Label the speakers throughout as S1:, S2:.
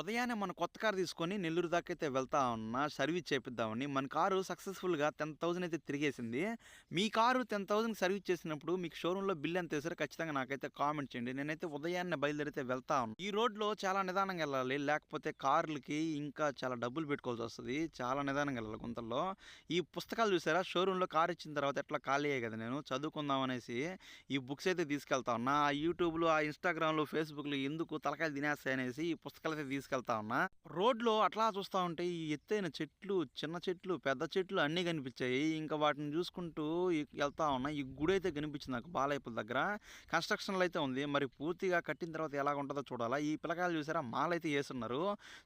S1: ఉదయాన్నే మన కొత్త కారు తీసుకొని నెల్లూరు దాకా అయితే వెళ్తా ఉన్నా సర్వీస్ చేపిద్దామని మన కారు సక్సెస్ఫుల్గా టెన్ థౌసండ్ అయితే తిరిగేసింది. మీ కారు టెన్ థౌసండ్ సర్వీస్ చేసినప్పుడు మీకు షోరూంలో బిల్ ఎంత వేసారో ఖచ్చితంగా నాకైతే కామెంట్ చేయండి. నేనైతే ఉదయాన్నే బయలుదేరితే వెళ్తా ఉన్నాను ఈ రోడ్లో చాలా నిదానంగా వెళ్ళాలి. లేకపోతే కార్లకి ఇంకా చాలా డబ్బులు పెట్టుకోవాల్సి వస్తుంది. చాలా నిదానంగా వెళ్ళాలి గుంతల్లో. ఈ పుస్తకాలు చూసారా? షోరూంలో కార్ ఇచ్చిన తర్వాత ఎట్లా ఖాళీ అయ్యే కదా నేను? చదువుకుందాం అనేసి ఈ బుక్స్ అయితే తీసుకెళ్తా ఉన్నా. ఆ యూట్యూబ్లో ఆ ఇన్స్టాగ్రామ్లో ఫేస్బుక్లో ఎందుకు తలకాయలు తినేస్తాయి అనేసి ఈ పుస్తకాలు అయితే తీసుకెళ్తా ఉన్నా. రోడ్లో అట్లా చూస్తూ ఉంటే ఈ ఎత్తైన చెట్లు చిన్న చెట్లు పెద్ద చెట్లు అన్నీ కనిపించాయి. ఇంకా వాటిని చూసుకుంటూ వెళ్తా ఉన్నా ఈ గుడి అయితే కనిపించింది నాకు బాలయ్యపుల దగ్గర. కన్స్ట్రక్షన్లో అయితే ఉంది. మరి పూర్తిగా కట్టిన తర్వాత ఎలా ఉంటుందో చూడాలా. ఈ పిల్లకాయలు చూసారా? మాలు అయితే వేస్తున్నారు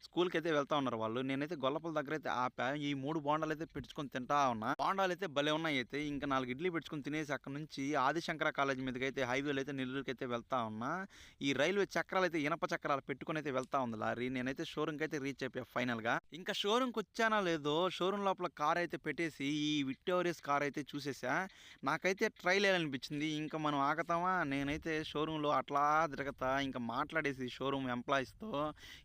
S1: స్కూల్కి అయితే వెళ్తా ఉన్నారు వాళ్ళు. నేనైతే గొల్లపల దగ్గర అయితే ఆపా. ఈ మూడు బోండాలు అయితే పెట్టుకొని తింటా ఉన్నా. బోండాలు అయితే భలే ఉన్నాయి అయితే. ఇంకా నాలుగు ఇడ్లీ పెట్టుకొని తినేసి అక్కడ నుంచి ఆదిశంకర కాలేజ్ మీదకి అయితే హైవేలు అయితే నెల్లూరుకి అయితే వెళ్తా ఉన్నా. ఈ రైల్వే చక్రాలు అయితే ఇనప చక్రాలు పెట్టుకొని అయితే వెళ్తా ఉంది లారీ. నేనైతే షోరూమ్కి అయితే రీచ్ అయిపోయా ఫైనల్గా ఇంకా షోరూమ్కి వచ్చానా లేదో షోరూమ్ లోపల కార్ అయితే పెట్టేసి ఈ విక్టోరియస్ కార్ అయితే చూసేసా. నాకైతే ట్రైల్ అనిపించింది ఇంకా మనం ఆగతామా? నేనైతే షోరూంలో అట్లా తిరగతా ఇంకా మాట్లాడేసి షోరూమ్ ఎంప్లాయీస్తో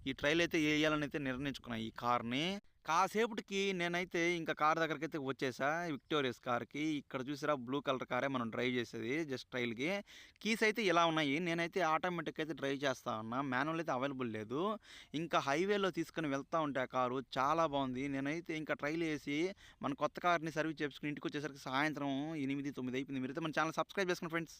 S1: ఈ ట్రైల్ అయితే వేయాలని అయితే నిర్ణయించుకున్నా ఈ కార్ని. కాసేపటికి నేనైతే ఇంకా కార్ దగ్గరికి అయితే వచ్చేసా. విక్టోరియస్ కార్కి. ఇక్కడ చూసారా బ్లూ కలర్ కారే మనం డ్రైవ్ చేసేది జస్ట్ ట్రైల్కి కీస్ అయితే ఇలా ఉన్నాయి. నేనైతే ఆటోమేటిక్ అయితే డ్రైవ్ చేస్తా ఉన్నా. మాన్యువల్ అయితే అవైలబుల్ లేదు. ఇంకా హైవేలో తీసుకుని వెళ్తా ఉంటే ఆ కారు చాలా బాగుంది. నేనైతే ఇంకా ట్రైల్ వేసి మన కొత్త కార్ని సర్వీస్ చేసుకుని ఇంటికి వచ్చేసరికి సాయంత్రం ఎనిమిది తొమ్మిది అయిపోయింది. మీరైతే మన ఛానల్ సబ్స్క్రైబ్ చేసుకుని ఫ్రెండ్స్.